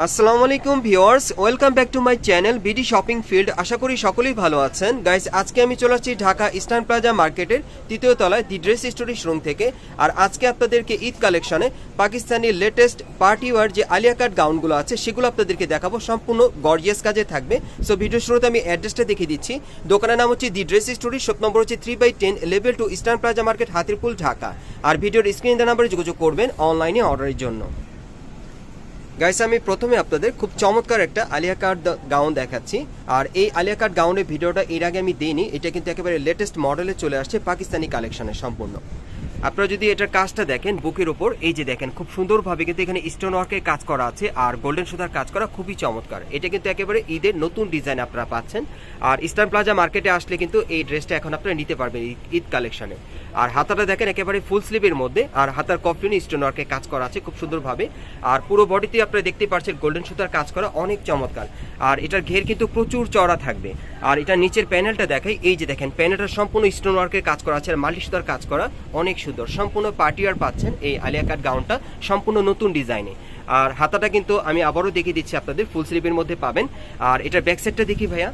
আসসালামু আলাইকুম viewers, welcome back to my channel BD shopping field আশা করি সকলেই ভালো আছেন। গাইস আজকে আমি চলে আসছি ঢাকা ইস্টার্ন প্লাজা মার্কেটের তৃতীয় তলায় দি ড্রেস স্টোরি শোরুম থেকে। আর আজকে আপনাদেরকে ঈদ কালেকশনে পাকিস্তানি লেটেস্ট পার্টি ওয়ার যে আলিয়া কাট গাউনগুলো আছে, সেগুলো আপনাদেরকে দেখাবো। সম্পূর্ণ গর্জিয়াস কাজে থাকবে। সো ভিডিও শুরুতে আমি অ্যাড্রেসটা দেখিয়ে দিচ্ছি। দোকানের নাম হচ্ছে the dress story shop number হচ্ছে three by ten level two Eastern Plaza market Hatirpool, Dhaka. আর ভিডিওর স্ক্রিন নাম্বারে যোগাযোগ করবেন অনলাইনে অর্ডারের জন্য। গাইস আমি প্রথমে আপনাদের খুব চমৎকার একটা আলিয়া কাট গাউন দেখাচ্ছি। আর এই আলিয়া কাট গাউনের ভিডিওটা এর আগে আমি দিইনি, এটা কিন্তু একেবারে লেটেস্ট মডেলে চলে আসছে, পাকিস্তানি কালেকশনে সম্পূর্ণ। আপনারা যদি এটার কাজটা দেখেন, বুকের উপর, এই যে দেখেন, খুব সুন্দরভাবে কিন্তু এখানে স্টোন ওয়ার্কের কাজ করা আছে আর গোল্ডেন সুতার কাজ করা খুবই চমৎকার। এটা কিন্তু একেবারে ঈদের নতুন ডিজাইন আপনারা পাচ্ছেন। আর ইস্টার্ন প্লাজা মার্কেটে আসলে কিন্তু এই ড্রেসটা এখন আপনারা নিতে পারবেন ঈদ কালেকশনে আর হাতাটা দেখেন একেবারে ফুল স্লিভের মধ্যে, আর হাতার কফলিনে স্টোন ওয়ার্কের কাজ করা আছে খুব সুন্দরভাবে। আর পুরো বডিতে আপনারা দেখতে পাচ্ছেন গোল্ডেন সুতার কাজ করা অনেক চমৎকার। আর এটার ঘের কিন্তু প্রচুর চড়া থাকবে। আর এটা নিচের প্যানেলটা দেখাই, এই যে দেখেন প্যানেলটা সম্পূর্ণ স্টোন ওয়ার্কের কাজ করা আছে, আর মাল্টি সুতার কাজ করা অনেক সুন্দর। সম্পূর্ণ পার্টি আর পাচ্ছেন এই আলিয়া কাট গাউনটা, সম্পূর্ণ নতুন ডিজাইনে। আর হাতাটা কিন্তু আমি আবারও দেখিয়ে দিচ্ছি আপনাদের, ফুল স্লিভের মধ্যে পাবেন। আর এটার ব্যাক সাইডটা দেখি ভাইয়া।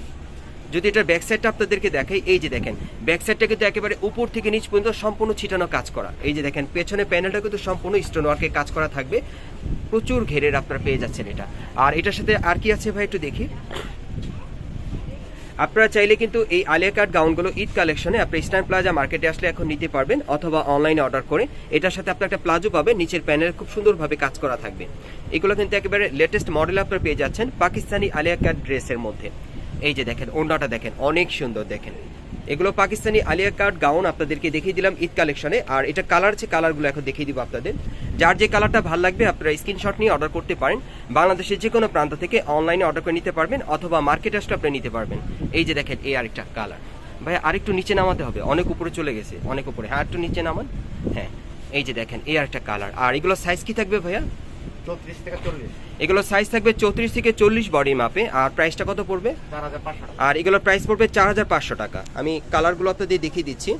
যদি এটার ব্যাক সাইডটা আপনাদেরকে দেখাই, এই যে দেখেন, ব্যাক সাইডটা কিন্তু একেবারে উপর থেকে নিচ পর্যন্ত সম্পূর্ণ ছিটানো কাজ করা। এই যে দেখেন, পেছনে প্যানেলটা কিন্তু সম্পূর্ণ স্টোন ওয়ার্কে কাজ করা থাকবে। প্রচুর ঘেরের আপনারা পেয়ে যাচ্ছেন এটা। আর এটার সাথে আর কি আছে ভাই একটু দেখি। আপনারা চাইলে কিন্তু এই আলিয়া কাট গাউনগুলো ঈদ কালেকশনে আপনি ইস্টার্ন প্লাজা মার্কেটে আসলে এখন নিতে পারবেন অথবা অনলাইনে অর্ডার করে। এটার সাথে আপনার একটা প্লাজো পাবেন, নিচের প্যানেল খুব সুন্দরভাবে কাজ করা থাকবে। এগুলো কিন্তু একেবারে লেটেস্ট মডেল আপনারা পেয়ে যাচ্ছেন পাকিস্তানি আলিয়া কাট ড্রেসের মধ্যে। এই যে দেখেন ওন্ডাটা দেখেন, অনেক সুন্দর দেখেন। এগুলো পাকিস্তানি আলিয়া কাট গাউন আপনাদেরকে দেখিয়ে দিলাম ঈদ কালেকশনে। আর এটা কালার আছে কালারগুলো এখন দেখিয়ে দিব আপনাদের। যার যে কালারটা ভালো লাগবে আপনারা স্ক্রিনশট নিয়ে অর্ডার করতে পারেন। বাংলাদেশের যে কোনো প্রান্ত থেকে অনলাইনে অর্ডার করে নিতে পারবেন অথবা মার্কেট আসলে আপনি নিতে পারবেন। এই যে দেখেন, এই আরেকটা কালার। ভাই, আরেকটু নিচে নামাতে হবে। অনেক উপরে চলে গেছে, অনেক উপরে। হ্যাঁ একটু নিচে নামান। হ্যাঁ এই যে দেখেন, এই আরেকটা কালার। আর এগুলো সাইজ কি থাকবে ভাইয়া? চৌত্রিশ থেকে চল্লিশ। এগুলো সাইজ থাকবে চৌত্রিশ থেকে চল্লিশ বডি মাপে আর প্রাইসটা কত পড়বে? চার হাজার পাঁচশো আর এগুলোর প্রাইস পড়বে চার হাজার পাঁচশো টাকা। আমি কালারগুলো আপনাদের দেখিয়ে দিচ্ছি।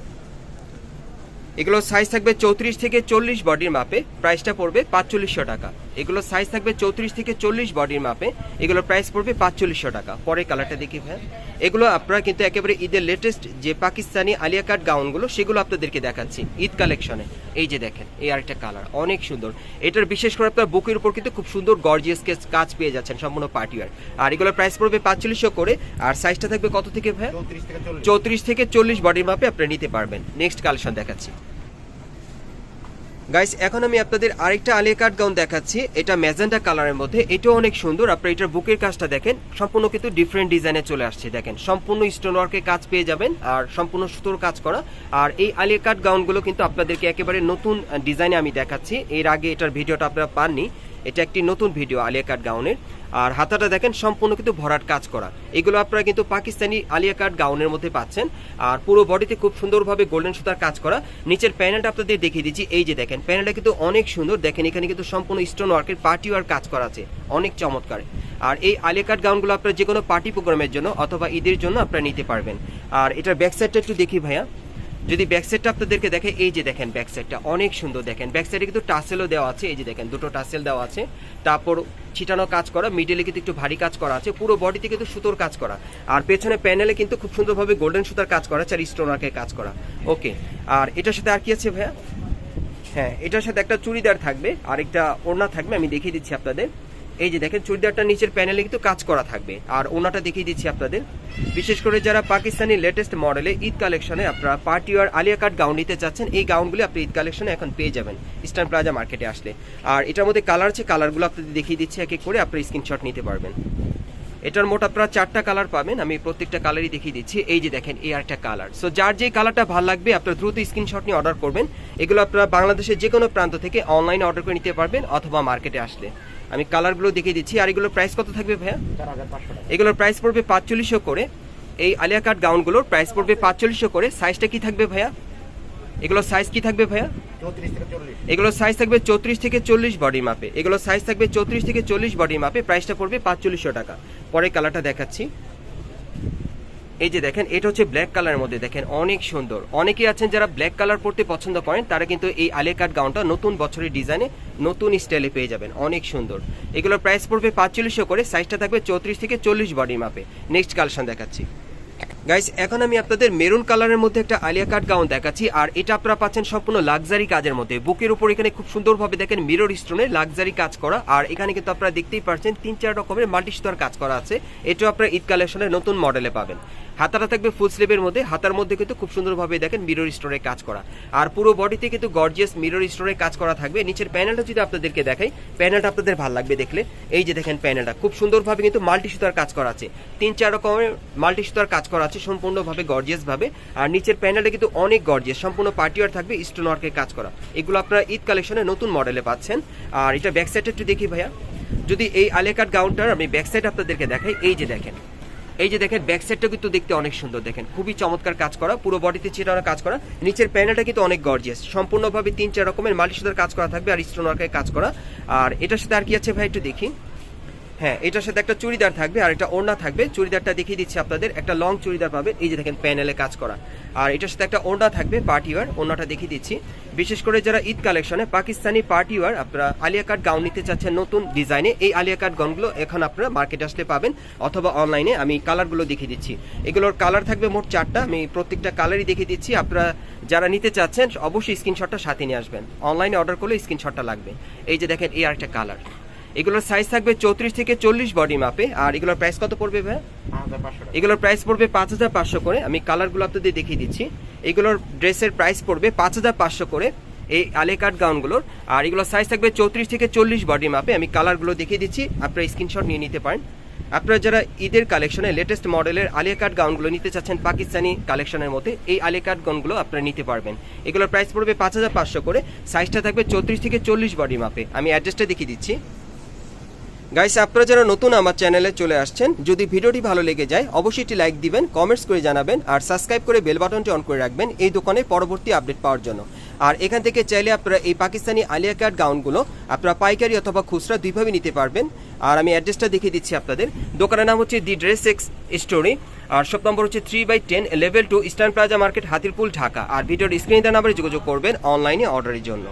এগুলোর সাইজ থাকবে চৌত্রিশ থেকে চল্লিশ বডির মাপে প্রাইসটা পড়বে পাঁচচল্লিশশো টাকা। এগুলো সাইজ থাকবে চৌত্রিশ থেকে চল্লিশ বডির মাপে। এগুলোর প্রাইস পড়বে পাঁচচল্লিশশো টাকা। পরে কালারটা দেখি ভাই এগুলো আপনারা কিন্তু একেবারে ঈদের লেটেস্ট যে পাকিস্তানি আলিয়া কাট গাউনগুলো সেগুলো আপনাদেরকে দেখাচ্ছি ঈদ কালেকশনে এই যে দেখেন এই আরেকটা কালার অনেক সুন্দর। এটার বিশেষ করে আপনার বুকের উপর কিন্তু খুব সুন্দর গর্জিয়াস কাজ পেয়ে যাচ্ছেন সম্পূর্ণ পার্টিওয়ার আর এগুলোর প্রাইস পড়বে পাঁচচল্লিশশো করে। আর সাইজটা থাকবে কত থেকে ভাই চৌত্রিশ থেকে চল্লিশ। চৌত্রিশ থেকে চল্লিশ বডির মাপে আপনারা নিতে পারবেন। নেক্সট কালেকশন দেখাচ্ছি। গাইস এখন আমি আপনাদের আরেকটা আলিয়া কাট গাউন দেখাচ্ছি। এটা ম্যাজেন্ডা কালারের মধ্যে। এটাও অনেক সুন্দর। আপনারা এটার বুকের কাজটা দেখেন। সম্পূর্ণ কিন্তু ডিফারেন্ট ডিজাইনে চলে আসছে। দেখেন, সম্পূর্ণ স্টোন ওয়ার্কের কাজ পেয়ে যাবেন আর সম্পূর্ণ সুতোর কাজ করা। আর এই আলিয়া কাট গাউনগুলো কিন্তু আপনাদেরকে একেবারে নতুন ডিজাইনে আমি দেখাচ্ছি। এর আগে এটার ভিডিওটা আপনারা পাননি। এটা একটি নতুন ভিডিও আলিয়া কাট গাউনের। আর হাতাটা দেখেন, সম্পূর্ণ কিন্তু ভরাট কাজ করা। এগুলো আপনারা কিন্তু পাকিস্তানি আলিয়া কাট গাউনের মধ্যে পাচ্ছেন। আর পুরো বডিতে খুব সুন্দরভাবে গোল্ডেন সুতার কাজ করা। নিচের প্যানেলটা আপনাদের দেখিয়ে দিচ্ছি। এই যে দেখেন প্যানেলটা কিন্তু অনেক সুন্দর। দেখেন, এখানে কিন্তু সম্পূর্ণ স্টোন ওয়ার্কের পার্টি ওয়ার কাজ করা আছে। অনেক চমৎকার। আর এই আলিয়া কাট গাউনগুলো আপনারা যে কোনো পার্টি প্রোগ্রামের জন্য অথবা ঈদের জন্য আপনারা নিতে পারবেন। আর এটার ব্যাক সাইডটা একটু দেখি ভাইয়া। যদি ব্যাক সাইডটা আপনাদেরকে দেখে, এই যে দেখেন ব্যাক সাইডটা অনেক সুন্দর দেখেন। ব্যাক সাইডে কিন্তু টাসেলও দেওয়া আছে, এই যে দেখেন, দুটো টাসেল দেওয়া আছে। তারপর ছিটানো কাজ করা মিডলে কিন্তু একটু ভারী কাজ করা আছে, পুরো বডিতে কিন্তু সুতোর কাজ করা। আর পেছনে প্যানেলে কিন্তু খুব সুন্দরভাবে গোল্ডেন সুতার কাজ করা আছে, আর স্টোন ওয়ার্কের কাজ করা। ওকে আর এটার সাথে আর কি আছে ভাইয়া? হ্যাঁ এটার সাথে একটা চুড়িদার থাকবে আর একটা ওড়না থাকবে, আমি দেখিয়ে দিচ্ছি আপনাদের। এই যে দেখেন, চুড়িদারটা নিচের প্যানেলে কিন্তু কাজ করা থাকবে। আর ওনাটা দেখিয়ে দিচ্ছি আপনাদের। বিশেষ করে যারা পাকিস্তানি লেটেস্ট মডেলে ঈদ কালেকশনে আপনারা পার্টি আর আলিয়া কাট গাউন নিতে চাচ্ছেন, এই গাউনগুলি আপনি ঈদ কালেকশনে এখন পেয়ে যাবেন ইস্টার্ন প্লাজা মার্কেটে আসলে। আর এটার মধ্যে কালার আছে কালারগুলো আপনাদের দেখিয়ে দিচ্ছি, এক এক করে আপনার স্ক্রিনশট নিতে পারবেন। এটার মোট আপনারা চারটা কালার পাবেন, আমি প্রত্যেকটা কালারই দেখিয়ে দিচ্ছি। এই যে দেখেন, এই একটা কালার সো যার যে কালারটা ভালো লাগবে, আপনারা দ্রুত স্ক্রিনশট নিয়ে অর্ডার করবেন। এগুলো আপনারা বাংলাদেশের যে কোনো প্রান্ত থেকে অনলাইনে অর্ডার করে নিতে পারবেন, অথবা মার্কেটে আসলে। আমি কালারগুলো দেখিয়ে দিচ্ছি। আর এগুলোর প্রাইস কত থাকবে ভাইয়া? এগুলোর প্রাইস পড়বে পাঁচচল্লিশশো করে। এই আলিয়া কাট গাউনগুলোর প্রাইস পড়বে পাঁচচল্লিশশো করে। সাইজটা কি থাকবে ভাইয়া? এগুলোর সাইজ কি থাকবে ভাইয়া? এগুলোর সাইজ থাকবে চৌত্রিশ থেকে চল্লিশ বডি মাপে এগুলোর সাইজ থাকবে চৌত্রিশ থেকে চল্লিশ বডি মাপে প্রাইসটা পড়বে পাঁচচল্লিশশো টাকা। পরে কালারটা দেখাচ্ছি। এই যে দেখেন, এটা হচ্ছে ব্ল্যাক কালারের মধ্যে। দেখেন, অনেক সুন্দর। অনেকেই আছেন যারা ব্ল্যাক কালার পরতে পছন্দ করেন, তারা কিন্তু এই আলিয়া কাট গাউনটা নতুন বছরের ডিজাইনে নতুন স্টাইলে পেয়ে যাবেন। অনেক সুন্দর। এগুলোর প্রাইস পড়বে পাঁচচল্লিশশো করে সাইজটা থাকবে চৌত্রিশ থেকে চল্লিশ বডি মাপে নেক্সট কালেকশন দেখাচ্ছি। গাইস এখন আমি আপনাদের মেরুন কালারের মধ্যে একটা আলিয়া কাট গাউন দেখাচ্ছি, আর এটা আপনারা পাচ্ছেন সম্পূর্ণ লাক্সারি কাজের মধ্যে। বুকের উপর এখানে খুব সুন্দরভাবে দেখেন মিরর স্টোনে লাক্সারি কাজ করা, আর এখানে কিন্তু আপনারা দেখতেই পাচ্ছেন তিন চার রকমের মাল্টি স্তর কাজ করা আছে। এটাও আপনারা ঈদ কালেকশনের নতুন মডেলে পাবেন। হাতাটা থাকবে ফুল স্লিভের মধ্যে, হাতার মধ্যে কিন্তু খুব সুন্দরভাবে দেখেন মিরর স্টোরে কাজ করা। আর পুরো বডিতে কিন্তু গর্জিয়াস মিরর স্টোরে কাজ করা থাকবে। নিচের প্যানেলটা যদি আপনাদেরকে দেখাই প্যানেলটা আপনাদের ভালো লাগবে দেখলে। এই যে দেখেন প্যানেলটা খুব সুন্দরভাবে কিন্তু মাল্টি সুতার কাজ করা আছে। তিন চার রকমের মাল্টি সুতার কাজ করা আছে সম্পূর্ণভাবে গর্জিয়াস ভাবে। আর নিচের প্যানেলটা কিন্তু অনেক গর্জিয়াস সম্পূর্ণ পার্টিওয়ার থাকবে স্টোন ওয়ার্কের কাজ করা। এগুলো আপনারা ঈদ কালেকশনে নতুন মডেলে পাচ্ছেন। আর এটা ব্যাক সাইডটা একটু দেখি ভাইয়া। যদি এই আলেকাট গাউনটার আমি ব্যাক সাইড আপনাদেরকে দেখাই, এই যে দেখেন। এই যে দেখেন ব্যাক সাইডটা কিন্তু দেখতে অনেক সুন্দর দেখেন। খুবই চমৎকার কাজ করা, পুরো বডিতে চিটানো কাজ করা। নিচের প্যানেলটা কিন্তু অনেক গর্জিয়াস সম্পূর্ণভাবে তিন চার রকমের মালিশ কাজ করা থাকবে আর স্টোন কাজ করা। আর এটার সাথে আর কি আছে ভাই একটু দেখি। হ্যাঁ এটার সাথে একটা চুড়িদার থাকবে আর একটা ওড়না থাকবে। চুড়িদারটা দেখিয়ে দিচ্ছি আপনাদের। একটা লং চুড়িদার পাবে এই যে দেখেন প্যানেলে কাজ করা। আর এটার সাথে একটা ওড়না থাকবে পার্টি ওয়ার ওড়নাটা দেখিয়ে দিচ্ছি। বিশেষ করে যারা ঈদ কালেকশনে পাকিস্তানি পার্টি ওয়ার আপনারা আলিয়া কাট গাউন নিতে চাচ্ছেন নতুন ডিজাইনে, এই আলিয়া কাট গাউনগুলো এখন আপনারা মার্কেটে আসলে পাবেন অথবা অনলাইনে আমি কালারগুলো দেখিয়ে দিচ্ছি। এগুলোর কালার থাকবে মোট চারটা। আমি প্রত্যেকটা কালারই দেখিয়ে দিচ্ছি। আপনারা যারা নিতে চাচ্ছেন, অবশ্যই স্ক্রিনশটটা সাথে নিয়ে আসবেন। অনলাইনে অর্ডার করলে স্ক্রিনশটটা লাগবে। এই যে দেখেন, এই আরেকটা কালার এগুলোর সাইজ থাকবে চৌত্রিশ থেকে চল্লিশ বডি মাপে আর এগুলোর প্রাইস কত পড়বে ভাই? এগুলোর প্রাইস পড়বে পাঁচ হাজার পাঁচশো করে। আমি কালারগুলো আপনাদের দেখিয়ে দিচ্ছি। এগুলোর ড্রেসের প্রাইস পড়বে পাঁচ হাজার পাঁচশো করে এই আলেকাট গাউনগুলোর। আর এগুলোর সাইজ থাকবে চৌত্রিশ থেকে চল্লিশ বডি মাপে আমি কালারগুলো দেখিয়ে দিচ্ছি। আপনারা স্ক্রিনশট নিয়ে নিতে পারেন। আপনারা যারা ঈদের কালেকশনে লেটেস্ট মডেলের আলিয়া কাট গাউনগুলো নিতে চাচ্ছেন পাকিস্তানি কালেকশনের মধ্যে এই আলিয়া কাট গাউনগুলো আপনারা নিতে পারবেন। এগুলোর প্রাইস পড়বে পাঁচ হাজার পাঁচশো করে। সাইজটা থাকবে চৌত্রিশ থেকে চল্লিশ বডি মাপে আমি অ্যাড্রেসটা দেখিয়ে দিচ্ছি। গাইস আপনারা যারা নতুন আমার চ্যানেলে চলে আসছেন, যদি ভিডিওটি ভালো লেগে যায়, অবশ্যই একটি লাইক দিবেন কমেন্টস করে জানাবেন, আর সাবস্ক্রাইব করে বেল বাটনটি অন করে রাখবেন এই দোকানে পরবর্তী আপডেট পাওয়ার জন্য। আর এখান থেকে চাইলে আপনারা এই পাকিস্তানি আলিয়া কাট গাউনগুলো আপনারা পাইকারি অথবা খুচরা দুইভাবে নিতে পারবেন। আর আমি অ্যাড্রেসটা দেখিয়ে দিচ্ছি আপনাদের। দোকানের নাম হচ্ছে দি ড্রেস এক্স স্টোরি আর সব নম্বর হচ্ছে three by ten level two Eastern Plaza market Hatirpool, Dhaka. আর ভিডিওর স্ক্রিনে দেওয়া নাম্বারে যোগাযোগ করবেন অনলাইনে অর্ডারের জন্য।